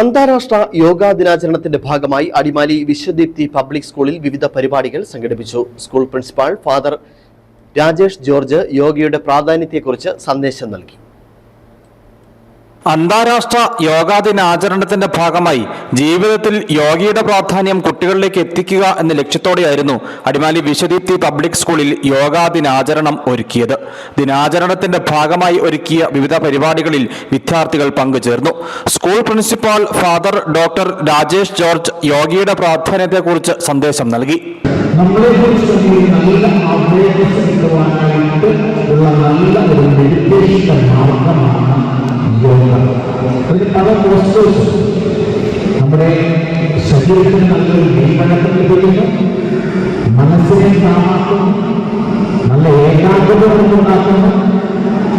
അന്താരാഷ്ട്ര യോഗാ ദിനാചരണത്തിന്റെ ഭാഗമായി അടിമാലി വിശ്വദീപ്തി പബ്ലിക് സ്കൂളിൽ വിവിധ പരിപാടികൾ സംഘടിപ്പിച്ചു. School principal father Rajesh George യോഗയുടെ പ്രാധാന്യത്തെക്കുറിച്ച് സന്ദേശം നൽകി. അന്താരാഷ്ട്ര യോഗാ ദിനാചരണത്തിന്റെ ഭാഗമായി ജീവിതത്തിൽ യോഗയുടെ പ്രാധാന്യം കുട്ടികളിലേക്ക് എത്തിക്കുക എന്ന ലക്ഷ്യത്തോടെയായിരുന്നു അടിമാലി വിശ്വദീപ്തി പബ്ലിക് സ്കൂളിൽ യോഗാ ദിനാചരണം ഒരുക്കിയത്. ദിനാചരണത്തിന്റെ ഭാഗമായി ഒരുക്കിയ വിവിധ പരിപാടികളിൽ വിദ്യാർത്ഥികൾ പങ്കുചേർന്നു. School principal father doctor Rajesh George യോഗയുടെ പ്രാധാന്യത്തെക്കുറിച്ച് സന്ദേശം നൽകി. നമ്മളെ കുറിച്ച് നല്ല അവയർനെസ് കിട്ടുവാനായിട്ട് ഉള്ള നല്ല പോസ്റ്റേഴ്സ് നമ്മുടെ ശരീരത്തിന് നല്ലൊരു മെയ്വഴക്കം ലഭിക്കുന്നു. മനസ്സിനെ കാണാക്കുന്നു നല്ല ഏകാഗ്രത ഉണ്ടാക്കുന്നു.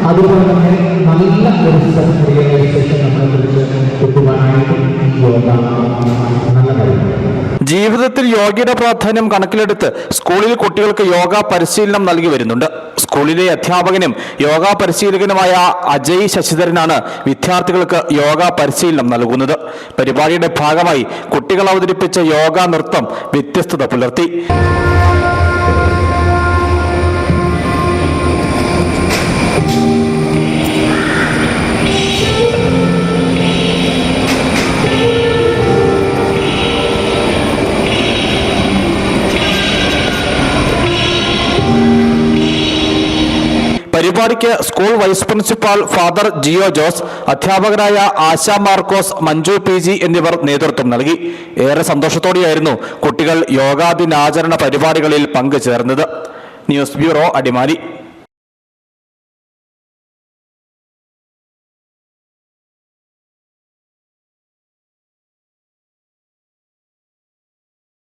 അതുപോലെ തന്നെ നല്ല ഒരു സെൽഫ് റിയലൈസേഷൻ നമ്മളെ കുറിച്ച് കിട്ടുവാനായിട്ട് ഈ യോഗ ജീവിതത്തിൽ യോഗയുടെ പ്രാധാന്യം കണക്കിലെടുത്ത് സ്കൂളിൽ കുട്ടികൾക്ക് യോഗ പരിശീലനം നൽകി വരുന്നുണ്ട്. സ്കൂളിലെ അധ്യാപകനും യോഗ പരിശീലകനുമായ അജയ് ശശിധരനാണ് വിദ്യാർത്ഥികൾക്ക് യോഗ പരിശീലനം നൽകുന്നത്. പരിപാടിയുടെ ഭാഗമായി കുട്ടികൾ അവതരിപ്പിച്ച യോഗ നൃത്തം വ്യത്യസ്തത പുലർത്തി. പരിപാടിക്ക് school vice principal father Jio Jose അധ്യാപകരായ ആശ മാർക്കോസ് മഞ്ജു പി ജി എന്നിവർ നേതൃത്വം നൽകി. ഏറെ സന്തോഷത്തോടെയായിരുന്നു കുട്ടികൾ യോഗാ ദിനാചരണ പരിപാടികളിൽ പങ്കുചേർന്നത്. News bureau Adimali.